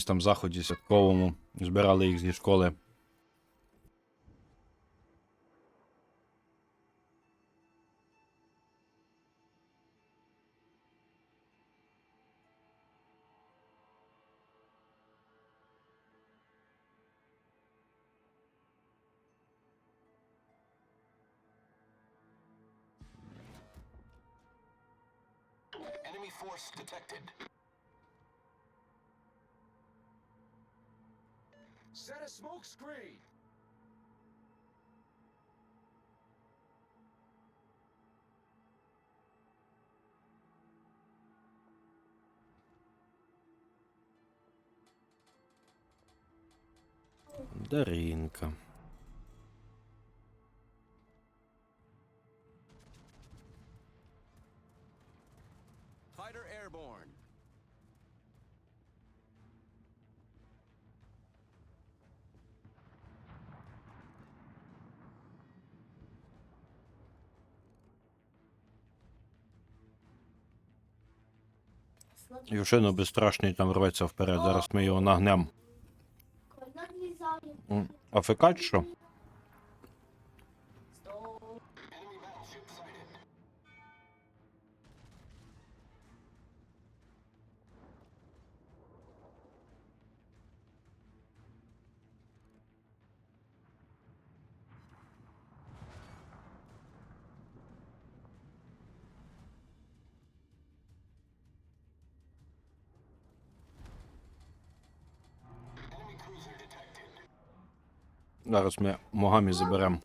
якомусь там заході святковому. Збирали їх зі школи. Force. Screen. Даринка. Юшино безстрашний там рветься вперед. Зараз ми його нагнем. А АФК що? Зараз ми Могамі заберемо.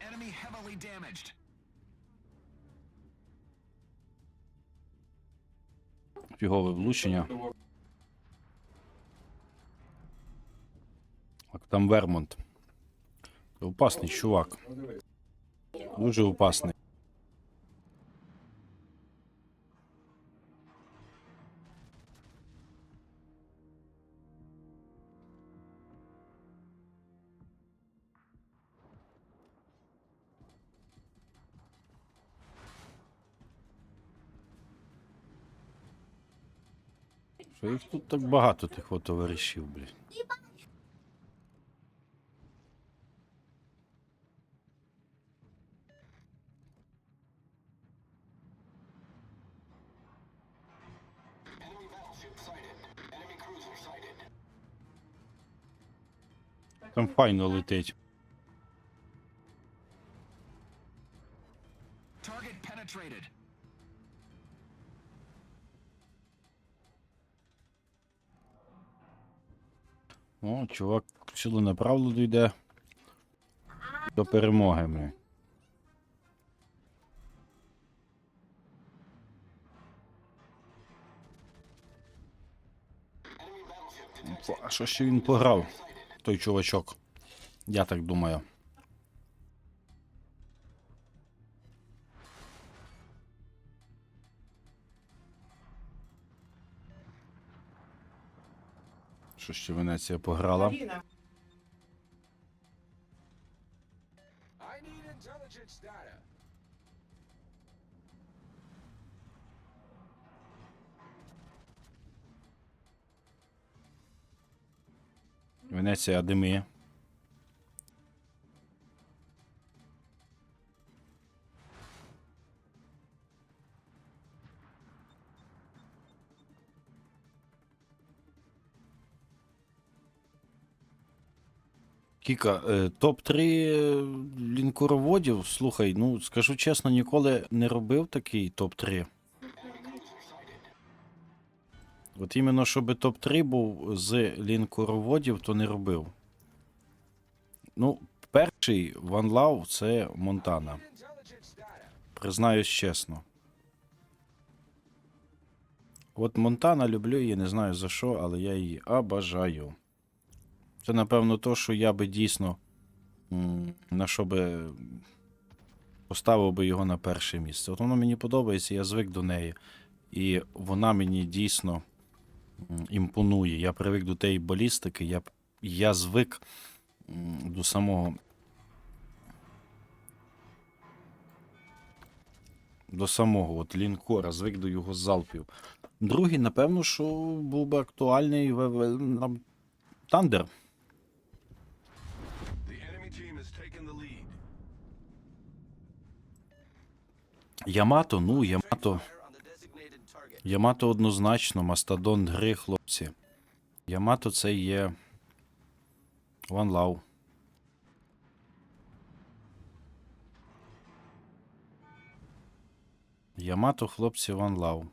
Enemy heavily damaged. Фігове влучення. Так, там Вермонт. Опасний чувак. Дуже опасний. Що їх тут так багато тих товаришів, блін. Там файно летить. О, чувак ціленаправлено йде до перемоги. Ми. А що ще він пограв? Той чувачок. Я так думаю. Що ще Венеція пограла? Венеція дими. Кіка, е, топ-3 лінкороводів. Слухай, ну скажу чесно, ніколи не робив такий топ-3. От іменно, щоб топ-3 був з лінкороводів, то не робив. Ну, перший Love це Монтана. Признаюсь чесно. От Монтана люблю її, не знаю за що, але я її обажаю. Це, напевно, то, що я би дійсно на що би поставив би його на перше місце. От воно мені подобається, я звик до неї. І вона мені дійсно імпонує. Я привик до тієї балістики, я, я звик до самого. До самого от лінкора, звик до його залпів. Другий, напевно, що був би актуальний в, в, нам Тандер. Ямато, ну, Ямато. Ямато однозначно, Мастодон гри, хлопці. Ямато це є. One Love. Ямато, хлопці, One Love.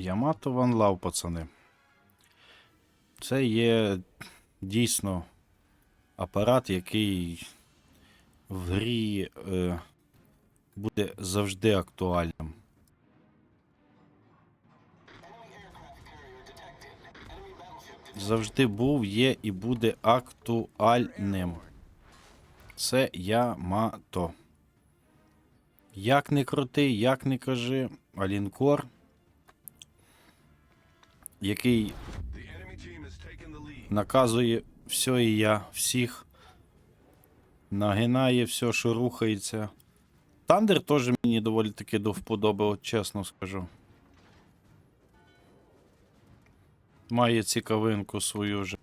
Ямато One Love, пацани. Це є дійсно апарат, який в грі е, буде завжди актуальним. Завжди був, є і буде актуальним. Це Ямато. Як не крути, як не кажи, а лінкор, який наказує все і я, всіх. Нагинає все, що рухається. Тандер теж мені доволі таки до вподоби, чесно скажу. Має цікавинку свою же.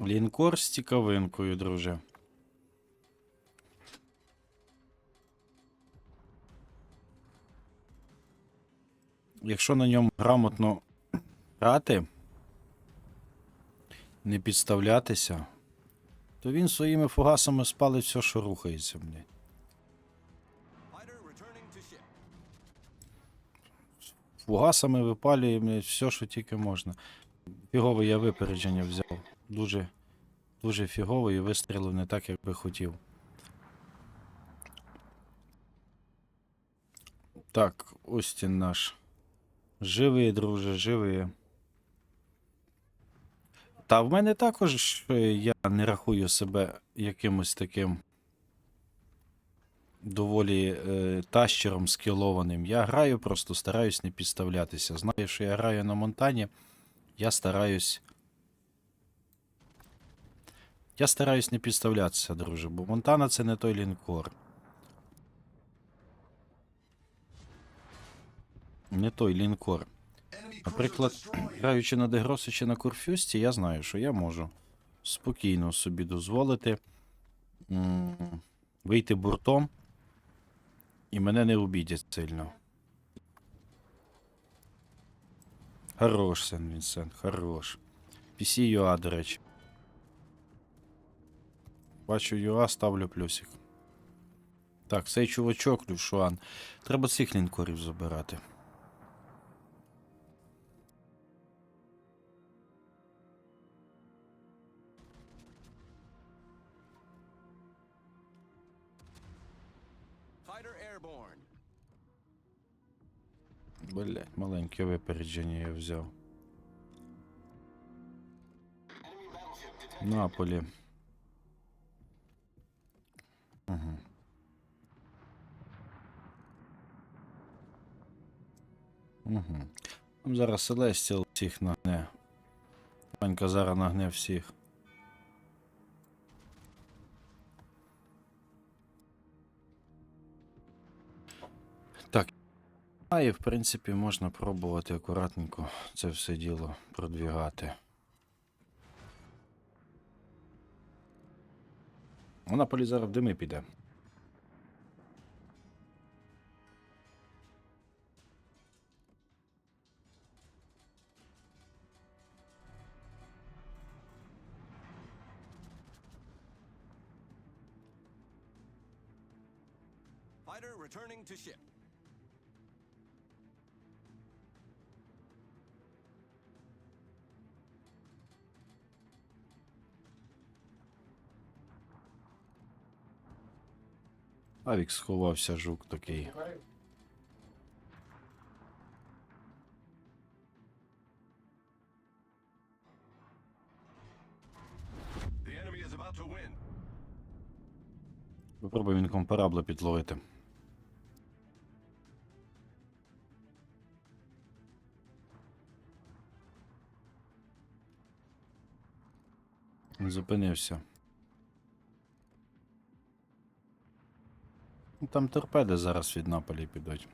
Лінкор з цікавинкою, друже. Якщо на ньому грамотно грати, не підставлятися, то він своїми фугасами спалить все, що рухається, блядь. Фугасами випалює, блядь, все, що тільки можна. Фігове я випередження взяв. Дуже, дуже фігово і вистрілив не так, як би хотів. Так, Остін наш. Живий, друже, живий. Та в мене також е, я не рахую себе якимось таким доволі е, тащером скілованим. Я граю, просто стараюсь не підставлятися. Знаю, що я граю на Монтані. Я стараюсь. Я стараюсь не підставлятися, друже, бо Монтана це не той лінкор. Не той лінкор. Наприклад, граючи на Дегросі чи на Курфюсті, я знаю, що я можу спокійно собі дозволити вийти буртом, і мене не обідять сильно. Хорош, Сен Вінсент, хорош. PC ЮА, до речі. Бачу ЮА, ставлю плюсик. Так, цей чувачок, Люшуан. Треба цих лінкорів забирати. Блять, маленьке випередження я взяв. Наполі. Угу. Угу. Там зараз Селестіл всіх нагне. Ванька зараз нагне всіх. А і в принципі можна пробувати акуратненько це все діло продвігати. Вона полі зараз в дими піде. Fighter returning to ship. Авік сховався, жук такий. Попробуй він компарабла підловити. Зупинився. Там торпеди зараз від Наполі підуть.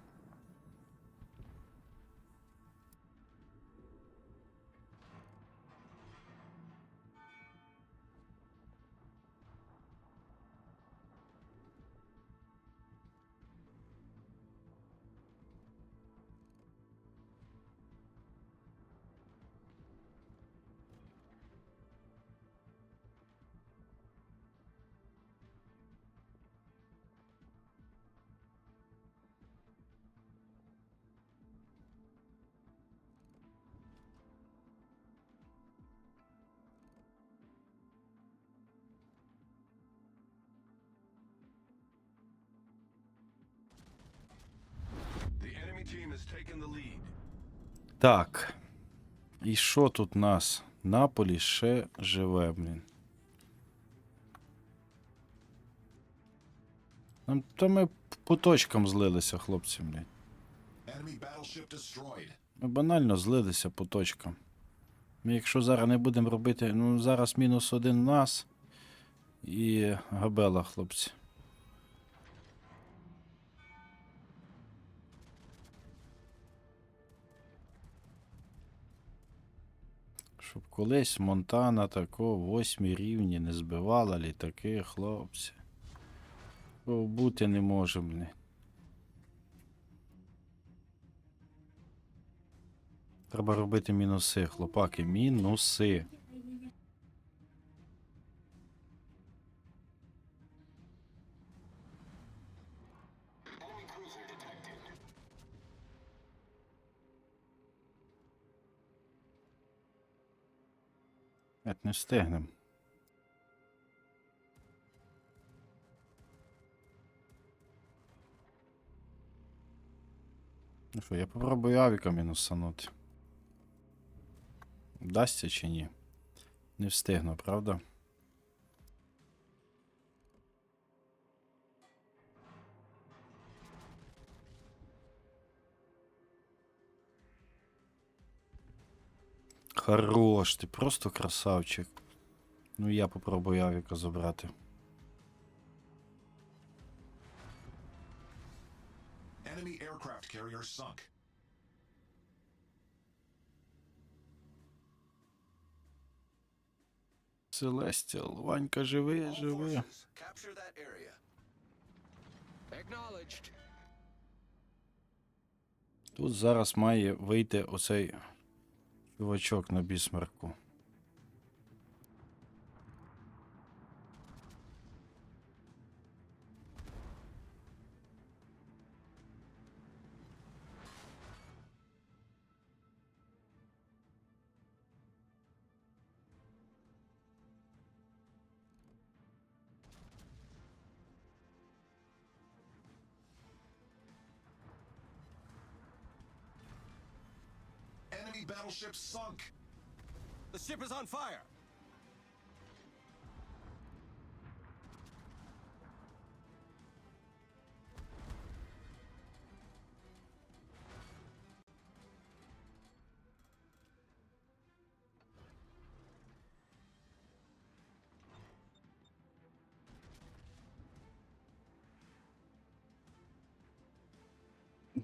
Так. І що тут у нас? Наполі ще живе, блін. Нам, та ми по точкам злилися, хлопці, блін. Ми банально злилися по точкам. Ми якщо зараз не будемо робити. Ну, зараз мінус один у нас. І габела, хлопці. Щоб колись Монтана тако восьмі рівні не збивала літаки, хлопці. Бути не може, блін. Треба робити мінуси, хлопаки, мінуси. Як не встигнем. Ну що, я попробую авіка мінусанути. Вдасться чи ні? Не встигну, правда? Хорош, ти просто красавчик. Ну я попробую авіка забрати. Enemy aircraft carrier sunk. Селестіал, Ванька живи, живи. Тут зараз має вийти оцей чувачок на бісмарку. Battleship sunk. The ship is on fire.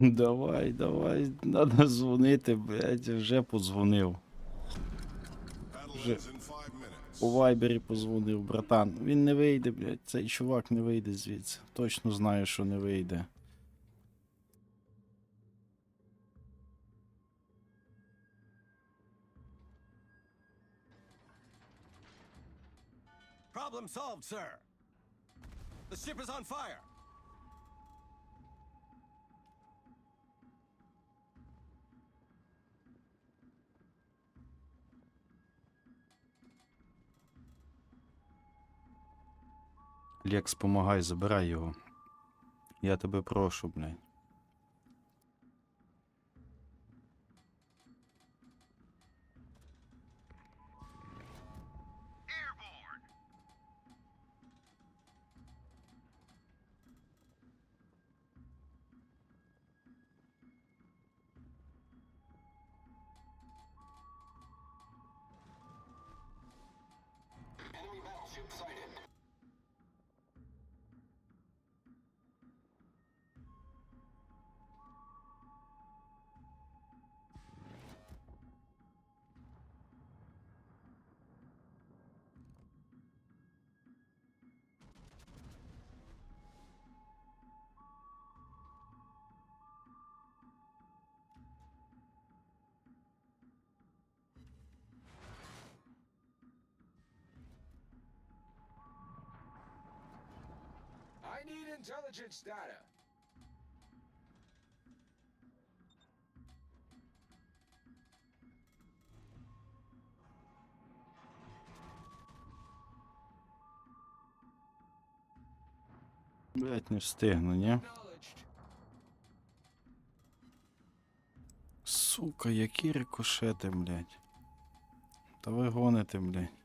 Давай, давай, надо дзвонити, блядь, вже подзвонив. Minutes. У Вайбері позвонив, братан. Він не вийде, блядь. Цей чувак не вийде звідси. Точно знаю, що не вийде. Problem solved, sir. The ship is on fire. Лекс, помагай, забирай його. Я тебе прошу, блядь. Intelligence data. Блядь, не встигну, ні? Сука, які рикошети, блядь. Та ви гоните, блядь.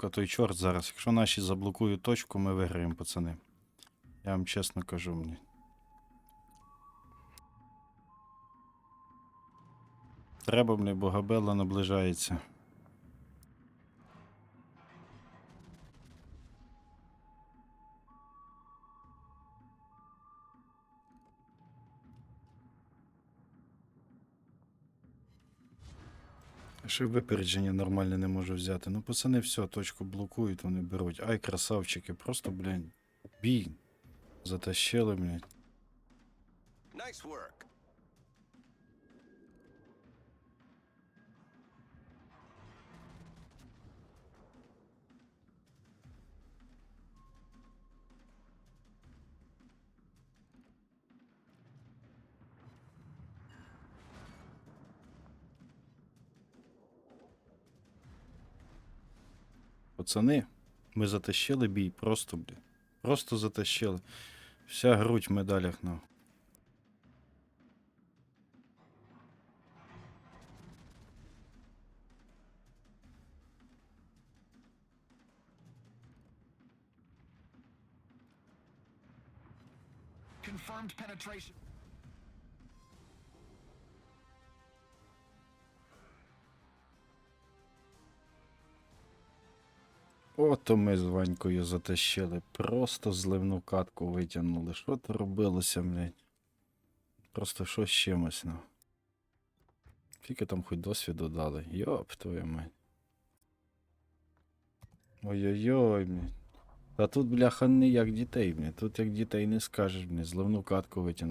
Сука, той чорт зараз. Якщо наші заблокують точку, ми виграємо, пацани. Я вам чесно кажу, мені. Треба, мені, бо Габелла наближається. Ще випередження нормальне не можу взяти. Ну, пацани, все, точку блокують, вони беруть. Ай, красавчики, просто, блядь, бій. Затащили, блядь. Nice work. Пацани, ми затащили бій, просто, блядь. Просто затащили. Вся грудь в медалях, ну. Confirmed penetration. Ото ми з Ванькою затащили. Просто зливну катку витягнули. Що то робилося, блядь? Просто що з чимось, ну. Скільки там хоч досвіду дали? Йоп, твою мать. Ой-ой-ой, блядь. Та тут, бляха, не як дітей, блядь. Тут як дітей не скажеш, блядь. Зливну катку витягнули.